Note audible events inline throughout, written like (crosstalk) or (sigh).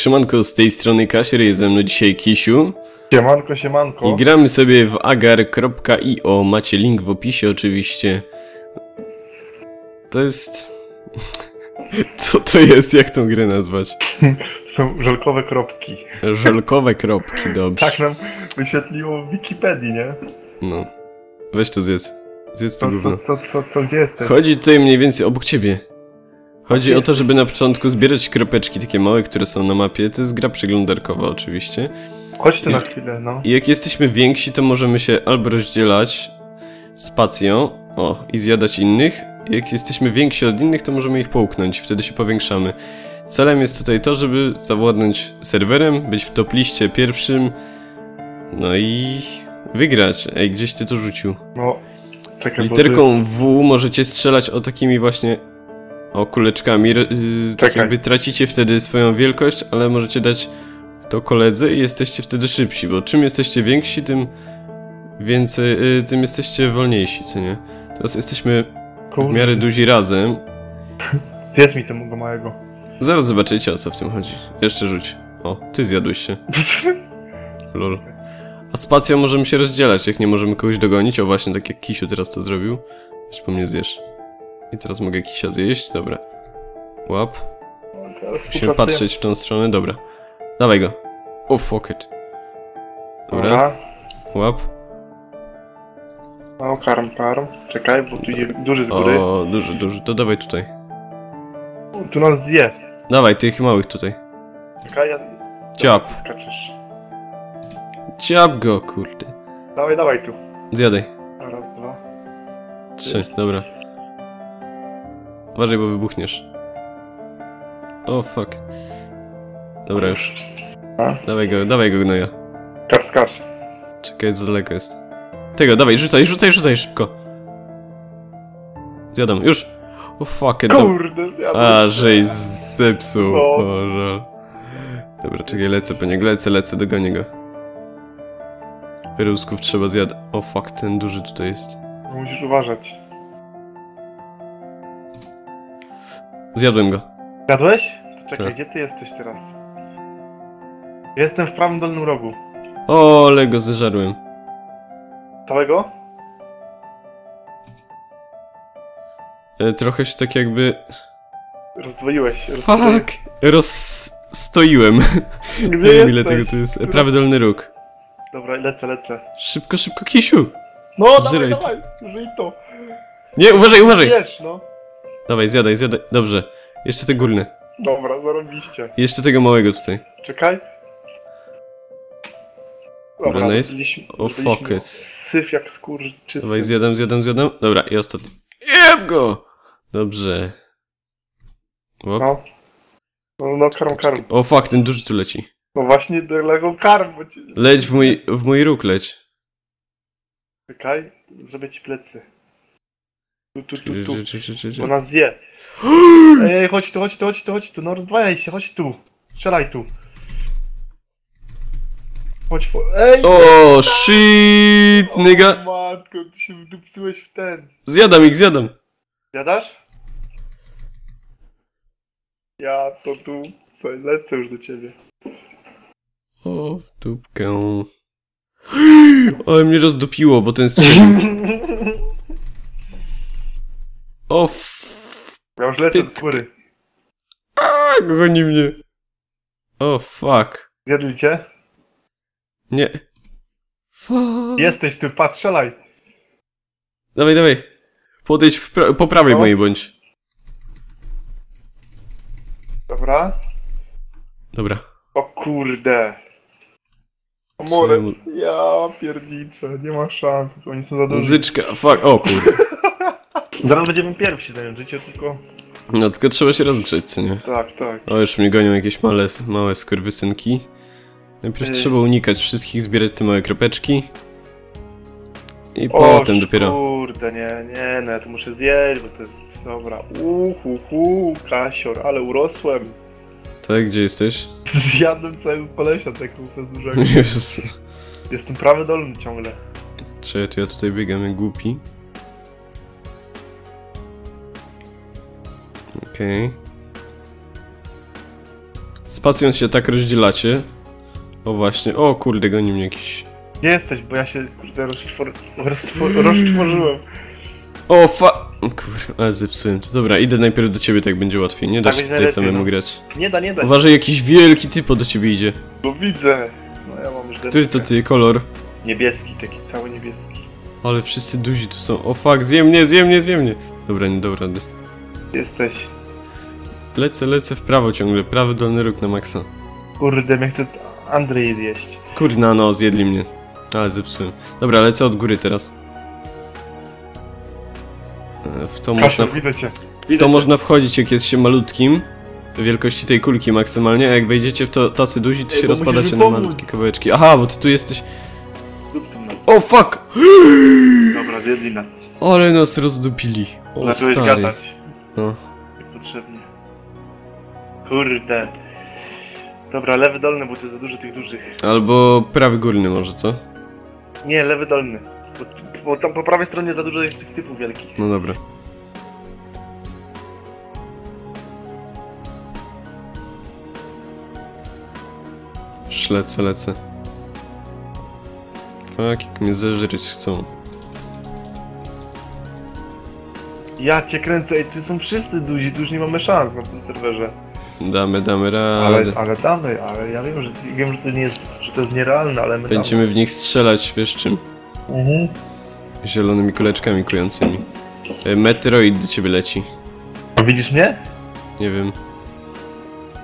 Szymanko, z tej strony Kasier, jest ze mną dzisiaj Kisiu Siemanko, siemanko. i gramy sobie w agar.io, macie link w opisie oczywiście. To jest... (laughs) Co to jest, jak tą grę nazwać? (laughs) Są żelkowe kropki. Żelkowe (laughs) kropki, dobrze. Tak nam wyświetliło w Wikipedii, nie? No. Weź to zjedz. Zjedz to gówno. co, co, co, co gdzie jesteś? Chodzi tutaj mniej więcej obok ciebie. Chodzi o to, żeby na początku zbierać kropeczki takie małe, które są na mapie. To jest gra przeglądarkowa oczywiście. Chodź tu na chwilę, no. I jak jesteśmy więksi, to możemy się albo rozdzielać spacją, o, i zjadać innych. Jak jesteśmy więksi od innych, to możemy ich połknąć, wtedy się powiększamy. Celem jest tutaj to, żeby zawładnąć serwerem, być w top liście pierwszym, no i wygrać. Ej, gdzieś ty to rzucił. No. Czekaj, Literką W możecie strzelać o takimi właśnie o kuleczkami. Yy, tak jakby tracicie wtedy swoją wielkość, ale możecie dać to koledze i jesteście wtedy szybsi, bo czym jesteście więksi, tym więcej, yy, tym jesteście wolniejsi, co nie? Teraz jesteśmy jest, w miarę duzi razem. Zjedz mi tego małego. Zaraz zobaczycie o co w tym chodzi. Jeszcze rzuć. O, ty zjadłeś się. (laughs) Lol. A spacją możemy się rozdzielać, jak nie możemy kogoś dogonić. O właśnie, tak jak Kisiu teraz to zrobił. Weź po mnie zjesz. I teraz mogę Kisia zjeść, dobra. Łap. Musimy patrzeć w tą stronę, dobra. Dawaj go. O, fuck it. Dobra, Dobra. łap. No, karm, karm. Czekaj, bo tu idzie duży z góry. O, duży, duży. To dawaj tutaj. Tu nas zje. Dawaj, tych małych tutaj. Czekaj, ja... Ciap. Skaczesz. Ciap go, kurde. Dawaj, dawaj tu. Zjadaj. Raz, dwa. Trzy, dobra. Uważaj, bo wybuchniesz. O, fuck. Dobra, już. A? Dawaj go, dawaj go, gnoja. Skacz, skacz. Czekaj, za daleko jest. Tego, dawaj, rzucaj, rzucaj, rzucaj, szybko. Zjadam, już. O, fuck it. Kurde, zjadłem. A, żeś zepsuł. No. O, żal. Dobra, czekaj, lecę po niego, lecę, lecę, dogonię go. Rusków trzeba zjadać. O, fuck, ten duży tutaj jest. Musisz uważać. Zjadłem go. Zjadłeś? To czekaj, Tak. gdzie ty jesteś teraz? Jestem w prawym dolnym rogu. O, ale go zeżarłem. Całego? E, Trochę się tak jakby... Rozdwoiłeś się. rozdwoiłeś. Fuck! Rozstoiłem. Gdzie Nie wiem ile jesteś? tego tu jest. E, Prawy dolny róg. Dobra, lecę, lecę. Szybko, szybko, Kisiu! No, Żrej dawaj, to. dawaj, żyj to. Nie, uważaj, uważaj! Wiesz, no. Dawaj, zjadaj, zjadaj. Dobrze. Jeszcze te górne. Dobra, zarobiście. Jeszcze tego małego tutaj. Czekaj. Dobra, nice. zrobiliśmy- O, zrobiliśmy fuck it. Syf jak skurczysy. Dawaj, zjadam, zjadam, zjadam. Dobra, i ostatni. Jeb go! Dobrze. Łap. No. No, no, karm, karm. O fuck, ten duży tu leci. No właśnie, do Lego karm, bo ci... Leć w mój, w mój róg, leć. Czekaj, zrobię ci plecy. Tu, tu, tu, tu. Bo nas zje. (gasps) Ej, ej, chodź tu, chodź tu, chodź tu, chodź tu, no rozdwajaj się, chodź tu. Strzelaj tu. Chodź po... Ej! O, shit, O nigga. matko, ty się wdupcyłeś w ten. Zjadam ich, zjadam. Jadasz? Ja to tu, lecę już do ciebie. O, w dupkę. (gasps) Ale mnie rozdupiło, bo ten strzelił. (laughs) O, f... Ja już lecę z góry. A, goni mnie. O, fuck. Zjadli cię? Nie. Fuck. Jesteś tu, patrz, strzelaj. Dawaj, dawaj. Podejdź w pra po prawej No. mojej bądź. Dobra. Dobra. O kurde. O more. Ja pierniczę, nie ma szans, oni są za duży. Muzyczka, fuck, o kurde. Zaraz będziemy pierwsi dają życie, tylko... No tylko trzeba się rozgrzeć, co nie? Tak, tak. O, już mnie gonią jakieś małe, małe skurwysynki. Najpierw Ty. trzeba unikać wszystkich, zbierać te małe kropeczki. I O, potem dopiero... kurde, nie, nie, no ja to muszę zjeść, bo to jest... Dobra, uhu, hu, kasior, ale urosłem. Tak, gdzie jesteś? Zjadłem całego kolesia tego bez dużego. Jezus. Jestem prawy dolny ciągle. Czy ja tutaj biegam jak głupi? Okej. Spacją się tak rozdzielacie. O właśnie, o kurde, goni mnie jakiś... Gdzie jesteś? Bo ja się kurde roztwor... roztwor... roztworzyłem. O fa... Kurwa, ale zepsułem to. Dobra, idę najpierw do ciebie, tak będzie łatwiej. Nie da Tak się tutaj samemu no. grać. Nie da, nie da. Uważaj, jakiś wielki typo do ciebie idzie. No widzę. No ja mam już Który to ty, kolor? Niebieski, taki cały niebieski. Ale wszyscy duzi tu są. O fuck, zjem mnie, zjem mnie, zjem mnie. Dobra, nie dobra. Jesteś. Lecę, lecę w prawo ciągle, prawy dolny róg na maksa. Kurde, mnie chce Andrzej zjeść. Kurna no, zjedli mnie. Ale zepsułem. Dobra, lecę od góry teraz. E, W to można, w... widzę cię. w Widzę to cię. można wchodzić jak jest się malutkim. Wielkości tej kulki maksymalnie, a jak wejdziecie w to tacy duzi, to Ej, się rozpadacie na malutkie kawałeczki. Aha, bo ty tu jesteś... O fuck! Dobra, zjedli nas. Ale nas rozdupili. O Zacząłeś stary. gadać. No. Niepotrzebnie. Kurde. Dobra, lewy dolny, bo to jest za dużo tych dużych. Albo prawy górny może, co? Nie, lewy dolny. Bo, bo tam po prawej stronie za dużo jest tych typów wielkich. No dobra. Już lecę, lecę. Fuck, jak mnie zeżreć chcą. Ja cię kręcę, ej, tu są wszyscy duzi, tu już nie mamy szans na tym serwerze. Damy, damy radę. Ale, ale damy, ale ja wiem, że, wiem, że to nie jest, że to jest nierealne, ale my Będziemy w nich strzelać, wiesz czym? damy. Mhm. Zielonymi kuleczkami kującymi. E, Meteoroid do ciebie leci. A Widzisz mnie? Nie wiem.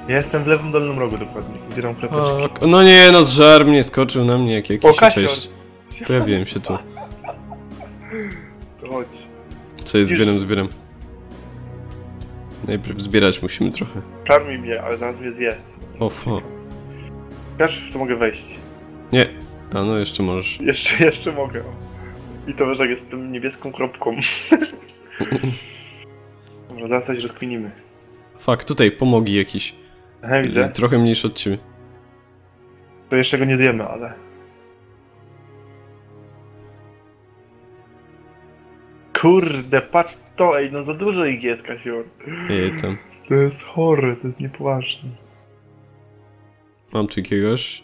Ja jestem w lewym dolnym rogu dokładnie. Zbieram kropeczki. O, no nie, no zżar mnie, skoczył na mnie jak jakiś cześć. Pojawiłem się tu. To chodź. Cześć, zbieram, zbieram. Najpierw zbierać musimy trochę. Karmi mnie, ale zaraz mnie zje. O, fu. Wiesz, w co mogę wejść? Nie. A no jeszcze możesz. Jeszcze, (laughs) jeszcze mogę. I to wiesz, jak jest z tą niebieską kropką. (laughs) Dobra, zaraz coś rozkminimy. Fuck, tutaj pomogi jakiś. Aha, widzę. Trochę mniejszy od ciebie. To jeszcze go nie zjemy, ale... Kurde, patrz to, ej, no za dużo ich jest, Kasior. Ej, tam. To jest chore, to jest niepoważne. Mam tu jakiegoś.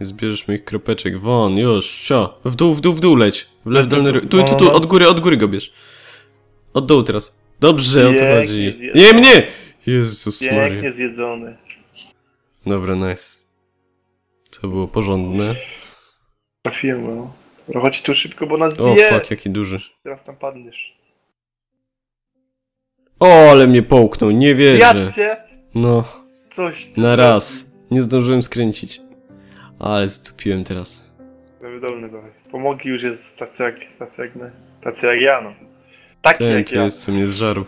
Nie zbierzesz moich kropeczek. Won, już, cio. W dół, w dół, w dół leć. W lewy dolny róg. Tu, tu, tu, od góry, od góry go bierz. Od dołu teraz. Dobrze, o to chodzi. Nie, mnie! Jezus Maria. Pięknie zjedzony. Dobra, nice. To było porządne. Trafiłem no. Chodź tu szybko, bo nas O, zje. fuck, jaki duży. Teraz tam padniesz. O, ale mnie połknął, nie wierzę. Jadźcie! No, Coś. na raz. Nie zdążyłem skręcić. Ale zdupiłem teraz. Lewy dolny dawaj. Pomogi już jest tacy jak, tacy jak my. Tacy jak ja, no. Taki Ten jak tu ja. jest, co mnie zżarł.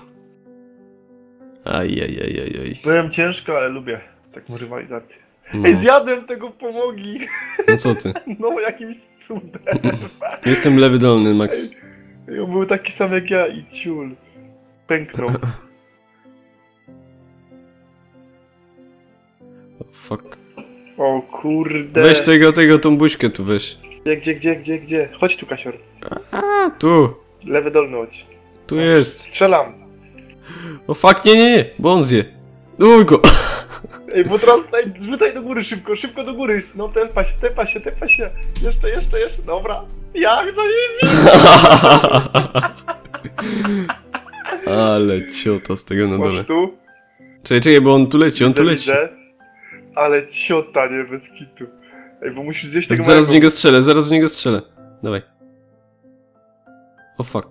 Ajajajajaj. Byłem ciężko, ale lubię taką rywalizację. No. Ej, zjadłem tego pomogi! no co ty? (laughs) No, jakimś cudem. (laughs) Jestem lewy dolny, Max. Ej, on był taki sam jak ja i ciul. Pęknął. (laughs) O, fuck. O kurde. Weź tego, tego, tą buźkę tu weź. Gdzie, gdzie, gdzie, gdzie, gdzie? Chodź tu, Kasior. A, tu. Lewy dolny chodź. Tu jest. Strzelam. O fuck, nie, nie, nie, bo on zje. Uj go. Ej, bo teraz daj, rzucaj do góry szybko, szybko do góry. No tepa się, tepa się, tepa się. Jeszcze, jeszcze, jeszcze. Dobra. Jak za nimi? (laughs) Ale ciota z tego na dole. Tu. Czekaj, czekaj, bo on tu leci, on tu Widzę, leci. widzę. Ale ciota, nie, bez kitu. Ej, bo musisz zjeść tego Zaraz w małego. niego strzelę, zaraz w niego strzelę. Dawaj. O fuck.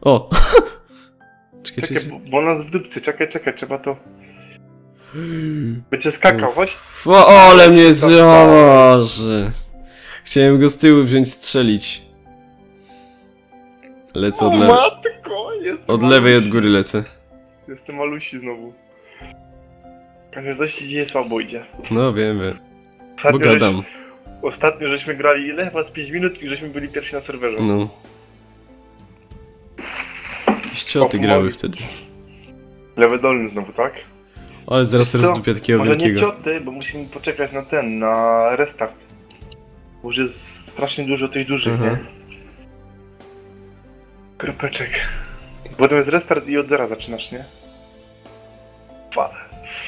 O! (laughs) czekaj, Czekaj, czekaj. bo, bo nas w dupcy, czekaj, czekaj, trzeba to... Będzie skakał, chodź. O, ale mnie złoży. Chciałem go z tyłu wziąć, strzelić. Lecę od lewej. matko, jestem Od lewej, od góry lecę. Jestem malusi znowu. Każdy coś się dzieje słabo idzie. No wiem, wiem. Bo Ostatnio, gadam. żeś, ostatnio żeśmy grali ile? Chyba z 5 minut i żeśmy byli pierwsi na serwerze. No. Jakieś cioty grały wtedy. Lewy dolny znowu, tak? Ale zaraz Co? rozdupia takiego Może nie wielkiego. cioty, bo musimy poczekać na ten, na restart. Bo już jest strasznie dużo tych dużych, Mhm. nie? Kropeczek. Potem jest restart i od zera zaczynasz, nie? Fuck,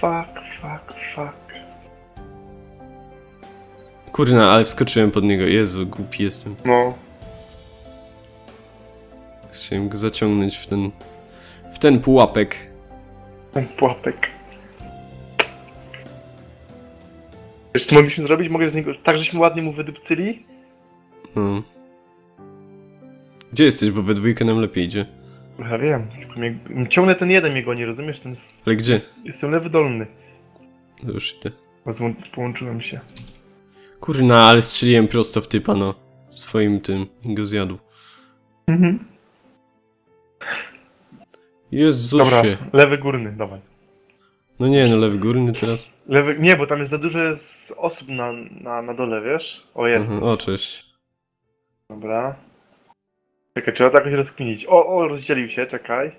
fuck, fuck, fuck. Kurna, ale wskoczyłem pod niego. Jezu, głupi jestem. No. Chciałem go zaciągnąć w ten... w ten pułapek. Ten pułapek. Wiesz co mogliśmy zrobić? Mogę z niego... Tak, żeśmy ładnie mu wydupcyli? No. Gdzie jesteś, bo we dwójkę nam lepiej idzie. Ja wiem, tylko mnie... ciągle ten jeden mnie goni, rozumiesz? Ten... Ale gdzie? Jestem lewy dolny. To już idę. Połączyłem się. Kurna, ale strzeliłem prosto w typa, no. Swoim tym. I go zjadł. Mhm. Jezusie. Dobra, lewy górny, dawaj. No nie, no lewy górny teraz. Lewy... Nie, bo tam jest za dużo osób na, na, na dole, wiesz? O, jest. Mhm, o, cześć. Dobra. Czekaj, trzeba to jakoś rozkminić. O, o, rozdzielił się, czekaj.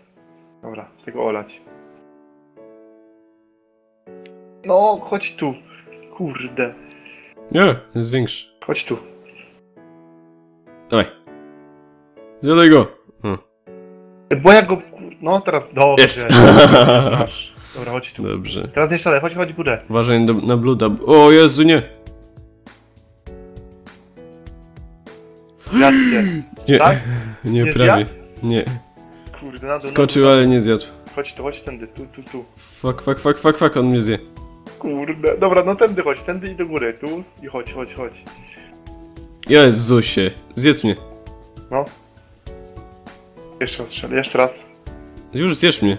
Dobra, tego olać. No, chodź tu. Kurde. Nie, jest większy. Chodź tu. Dawaj. Zjadaj go. Bo ja go... kur- No, teraz... Dobrze. Jest. Masz. Dobra, chodź tu. dobrze. Teraz nie szalej, chodź, chodź w górę. Uważaj na, na bluda. O Jezu, nie. Się. Nie, Tak? Nie, Nie prawie. Nie. Kurde, na dół, Skoczył, na dół. ale nie zjadł. Chodź tu, chodź tędy, tu, tu, tu. Fuck, fuck, fuck, fuck, fuck, on mnie zje. Kurde. Dobra, no tędy chodź, tędy i do góry. Tu i chodź, chodź, chodź. Jezusie. Zjedz mnie. No. Jeszcze raz strzelę, jeszcze raz. Już zjesz mnie.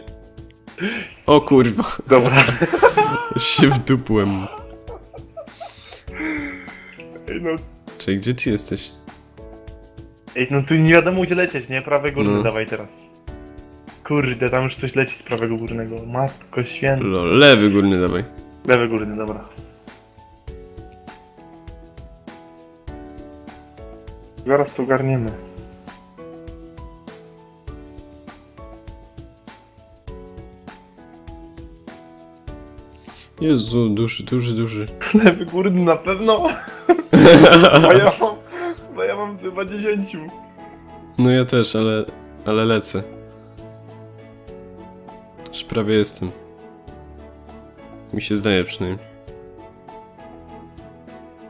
O kurwa. Dobra. (laughs) się wdupłem. Ej, no, Czekaj, gdzie ty jesteś? Ej, no tu nie wiadomo gdzie lecieć, nie? Prawy górny No. dawaj teraz. Kurde, tam już coś leci z prawego górnego. Matko święta. Lol, lewy górny dawaj. Lewy górny, dobra. Zaraz to ogarniemy. Jezu, duży, duży, duży. (laughs) Lewy górny na pewno. (laughs) Ja mam chyba 10. No ja też, ale, ale lecę. Już prawie jestem. Mi się zdaje przynajmniej.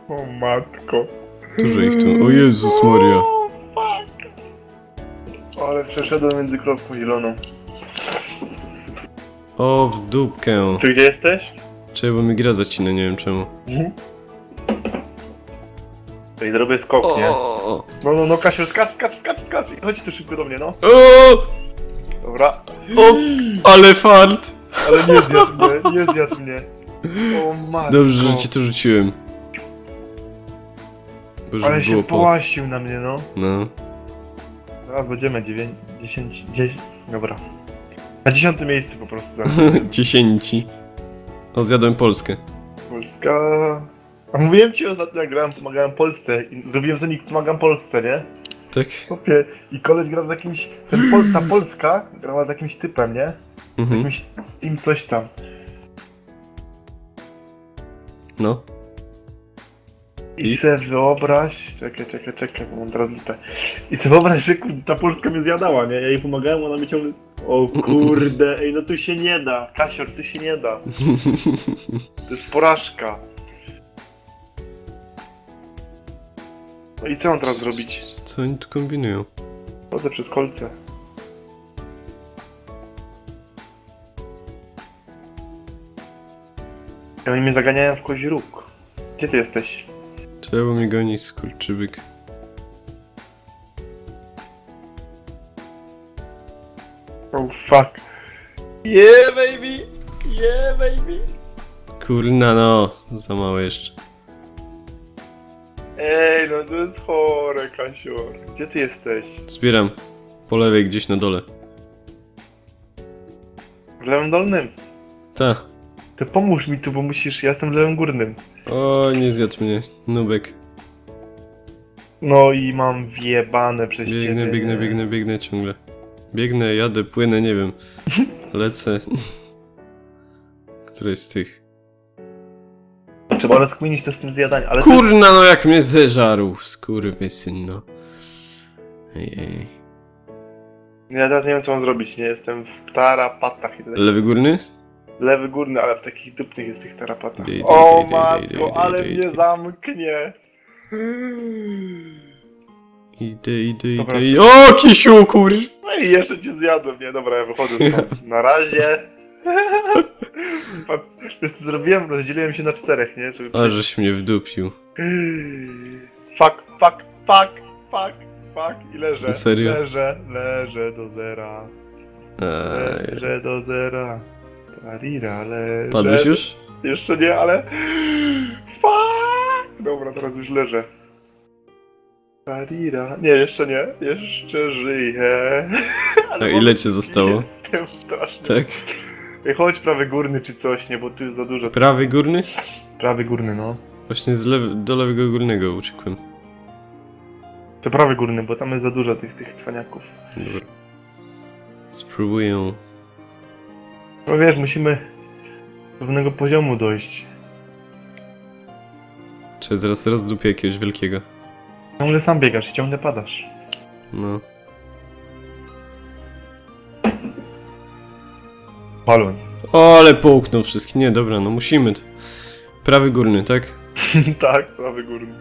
O matko. Dużo ich tu. O Jezus Maria. Ale przeszedłem między kropką zieloną. O, w dupkę. Ty gdzie jesteś? Czekaj, bo mi gra zacina, nie wiem czemu. Tutaj zrobię skok, nie? O, No, no, no, Kasiu, skacz, skacz, skacz, skacz. Chodź tu szybko do mnie, no. o, Dobra. o, ale fart. Ale nie zjadł mnie, nie zjadł mnie. O matko. Dobrze, że ci to rzuciłem. Ale się połasił na mnie, no. No. Zaraz będziemy 9, 10, 10. Dobra. Na dziesiątym miejscu po prostu. (laughs) Dziesięci. O, zjadłem Polskę. Polska. A mówiłem ci ostatnio, jak grałem, pomagałem Polsce. I zrobiłem sobie nick pomagam Polsce, nie? Tak? Chłopie, i koleś grał z jakimś. Ten Pol, ta Polska grała z jakimś typem, nie? Mhm. Jakimś z tym coś tam. No. I, I? se wyobraź. Czekaj, czekaj, czekaj, bo mam teraz lipę. I se wyobraź, że kurde, ta Polska mnie zjadała, nie? Ja jej pomagałem, ona mi ciągle. O kurde, ej, no tu się nie da. Kasior, tu się nie da. (laughs) To jest porażka. No i co mam teraz zrobić? Co oni tu kombinują? Chodzę przez kolce. I Oni mnie zaganiają w kozi róg. Gdzie ty jesteś? Trzeba mnie goni, skurczybyk. Oh fuck. Yeah baby! Yeah baby! Kurna no, za mało jeszcze. Ej, no to jest chore, Kasior. Gdzie ty jesteś? Zbieram. Po lewej gdzieś na dole. W lewym dolnym. Ta. To pomóż mi tu, bo musisz, ja jestem w lewym górnym. O, nie zjadł mnie. Nubek. No i mam wjebane przez Biegnę, ciebie. biegnę, biegnę, biegnę ciągle. Biegnę, jadę, płynę, nie wiem. (laughs) Lecę. (laughs) Któreś z tych. Trzeba rozkminić to z tym zjadaniem, ale... Kurna no jak mnie zeżarł. Skurwysyn no. Ej, ej. Ja teraz nie wiem co mam zrobić, nie jestem w tarapatach i. Lewy górny? Lewy górny, ale w takich dupnych jest tych tarapatach. Dej, dej, O dej, matko, ale mnie zamknie. Idę, idę, Dobra, idę. O, kisiu, kur... No i jeszcze cię zjadłem, nie? Dobra, ja wychodzę stąd. Na razie. (laughs) Wiesz co zrobiłem? Rozdzieliłem się na czterech, nie? Żeby... A, żeś mnie wdupił. Fuck, fuck, fuck, fuck, fuck i leżę. Serio? Leżę, leżę do zera. Aj. Leżę do zera. Tarira, leżę. Padłeś już? Jeszcze nie, ale... Fuck! Dobra, teraz już leżę. Tarira. Nie, jeszcze nie. Jeszcze żyję. (laughs) A ile cię zostało? (laughs) Jestem straszny. Tak. Chodź prawy górny czy coś, nie, bo tu jest za dużo. Prawy górny? Prawy górny, no. Właśnie z lewy, do lewego górnego uciekłem. To prawy górny, bo tam jest za dużo tych, tych cwaniaków. Dobra. Spróbuję. No wiesz, musimy do pewnego poziomu dojść. Czy zaraz raz dupię jakiegoś wielkiego. Ciągle sam biegasz i ciągle padasz. No. O, ale połknął wszystkich. Nie, dobra, no musimy. Prawy górny, tak? (laughs) tak, prawy górny.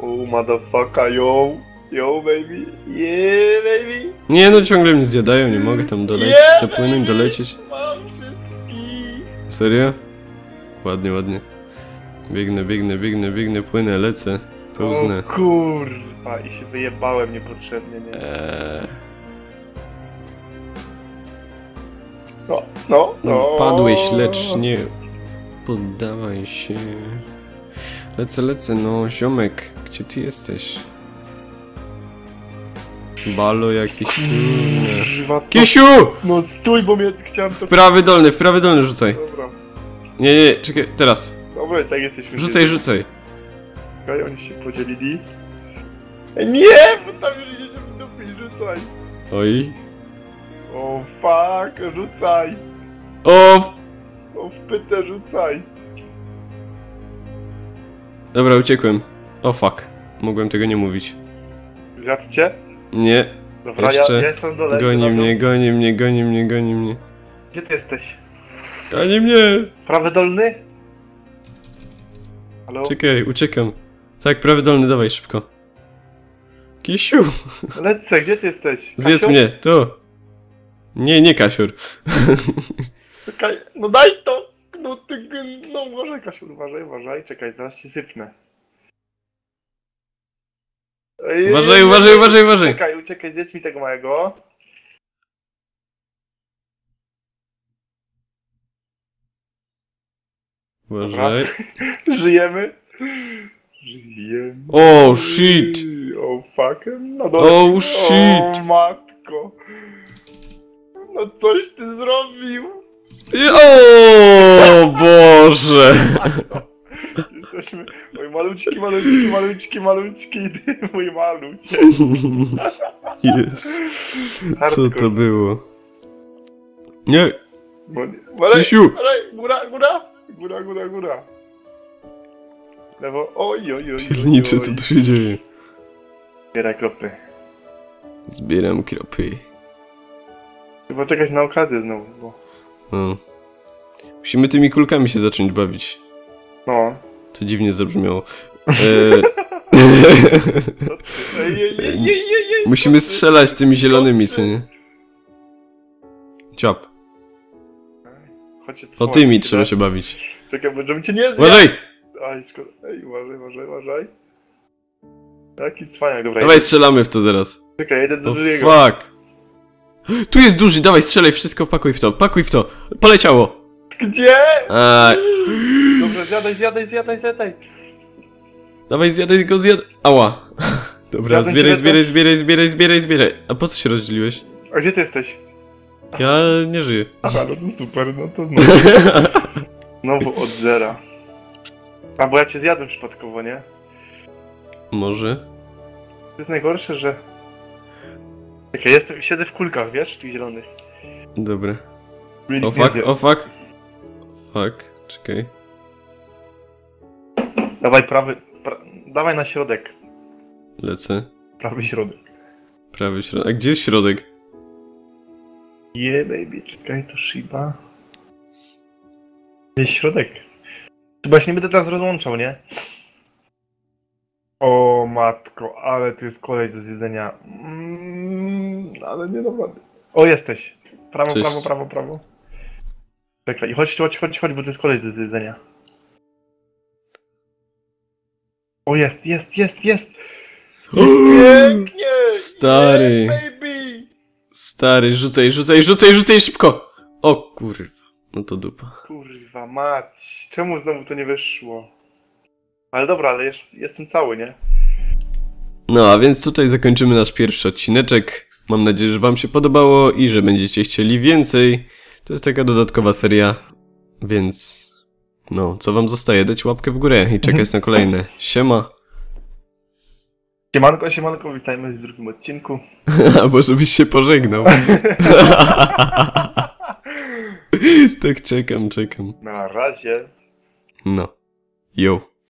Oh, motherfucker, yo. Yo, baby. Yeah, baby. Nie, no ciągle mnie zjadają, nie mogę tam dolecieć. Yeah, baby. dolecieć. Mam wszystkich. Serio? Ładnie, ładnie. Biegnę, biegnę, biegnę, biegnę, płynę, lecę. Pełznę. O kurwa, i się wyjebałem niepotrzebnie, nie? Eee, No, no, no. padłeś, lecz nie poddawaj się. Lecę, lecę, no, ziomek, gdzie ty jesteś? Balo jakiś. Kurwa, Kisiu! No stój, bo mnie chciałem to... W prawy dolny, w prawy dolny rzucaj. Dobra, Nie, nie, czekaj, teraz. dobra, tak jesteśmy. Rzucaj, rzucaj. Czekaj, oni się podzielili. Ej, Nie, bo tam już idziecie w rzucaj. Oj. O fuck, rzucaj. O! w- O w pytę rzucaj. Dobra, uciekłem. O fuck. Mogłem tego nie mówić. Zjadł cię? Nie, Dobra, Jeszcze ja, ja jestem dole. goni mnie, goni mnie, goni mnie, goni mnie. Gdzie ty jesteś? Goni mnie! Prawy dolny? Halo? Czekaj, uciekam. Tak, prawy dolny, dawaj szybko. Kisiu! Lecę, gdzie ty jesteś? Zjedz mnie, tu! Nie, nie Kasiur. Czekaj, no daj to! No ty, no może Kasiu, uważaj, uważaj, czekaj, zaraz ci sypnę. Ej, Uważaj, uważaj, uważaj, uważaj. Czekaj, uciekaj, zjedz mi tego małego. Uważaj. (laughs) Żyjemy. Żyjemy. Oh shit! O fuck. No dobra. Oh shit! O matko. No coś ty zrobił. O Boże! Jesteśmy. Oj, malutki, malutki, malutki, malutki, ty, (laughs) mój malucie. Jest. Co to było? Nie, Krzysiu! góra, góra, góra, góra, góra. Lewo, oj, oj, oj, piernicze, co tu się dzieje? Zbieraj kropy. Zbieram kropy. Chyba czekać na okazję znowu, bo... No. Musimy tymi kulkami się zacząć bawić. No. To dziwnie zabrzmiało. Musimy strzelać tymi zielonymi, co nie? Ciap. O tymi trzeba się bawić. Czekaj, bo żebym cię nie zjadł. Uważaj! Aj, szkoda. Ej, uważaj, uważaj, uważaj. Jaki cwaniak, dobra. Dawaj, strzelamy w to zaraz. Czekaj, jedę do drugiego. fuck. Tu jest duży, dawaj, strzelaj wszystko, pakuj w to, pakuj w to. Poleciało. Gdzie? A, Dobra, zjadaj, zjadaj, zjadaj, zjadaj. dawaj, zjadaj go, zjadaj. Ała. (laughs) Dobra, Zjadłem zbieraj, zbieraj, zbieraj, zbieraj, zbieraj, zbieraj. A po co się rozdzieliłeś? A gdzie ty jesteś? Ja nie żyję. (laughs) Aha, no to super, no to no. (laughs) Znowu od zera. A bo ja cię zjadłem przypadkowo, nie? Może? To jest najgorsze, że... Czekaj, jestem, siedzę w kulkach, wiesz, tych zielonych. Dobra. Mnie O fuck, o fuck. Fuck, czekaj. Dawaj prawy, pra... dawaj na środek. Lecę. Prawy środek. Prawy środek. A gdzie jest środek? Yeah, baby, czekaj, to Shiba. Gdzieś środek. Chyba się nie będę teraz rozłączał, nie? O matko, ale tu jest kolej do zjedzenia. Mm, ale nie dam rady. O, jesteś. Prawo, Cześć. prawo, prawo, prawo. Czekaj, chodź, chodź, chodź, chodź, bo to jest kolej do zjedzenia. O, jest, jest, jest, jest! Pięknie! Stary. Yeah, baby! Stary, rzucaj, rzucaj, rzucaj, rzucaj szybko! O kurwa, no to dupa. Kurwa mać, czemu znowu to nie wyszło? Ale dobra, ale jest, jestem cały, nie? No, a więc tutaj zakończymy nasz pierwszy odcineczek. Mam nadzieję, że wam się podobało i że będziecie chcieli więcej. To jest taka dodatkowa seria, więc... No, co wam zostaje? Dać łapkę w górę i czekać na kolejne. Siema. Siemanko, siemanko, witajmy w drugim odcinku. (laughs) Albo żebyś się pożegnał. (laughs) tak czekam, czekam. Na razie. No. Yo.